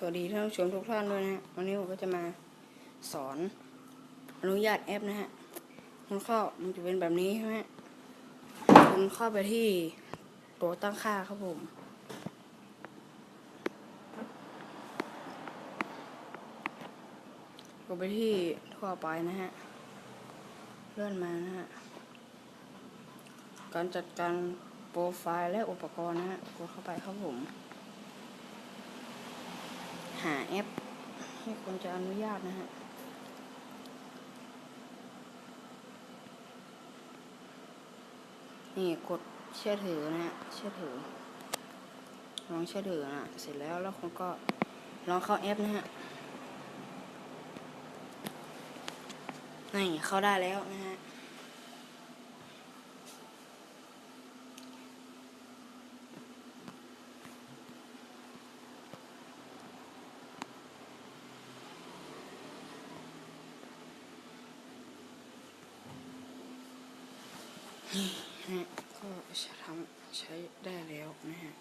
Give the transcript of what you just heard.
สวัสดีท่านผู้ชมทุกท่านด้วยนะฮะวันนี้ผมก็จะมาสอนอนุญาตแอปนะฮะคุณเข้ามันจะเป็นแบบนี้ใช่ไหมคุณเข้าไปที่ตัวตั้งค่าครับผมกดไปที่ทั่วไปนะฮะ เลื่อนมานะฮะ การจัดการโปรไฟล์และอุปกรณ์นะฮะกดเข้าไปครับผม หาแอปให้คนจะอนุญาตนะฮะนี่กดเชื่อถือนะฮะเชื่อถือลองเชื่อถือนะเสร็จแล้วแล้วคุณก็ลองเข้าแอปนะฮะนี่เข้าได้แล้วนะฮะ นี่นะฮะก็จะทำใช้ได้แล้วนะฮะ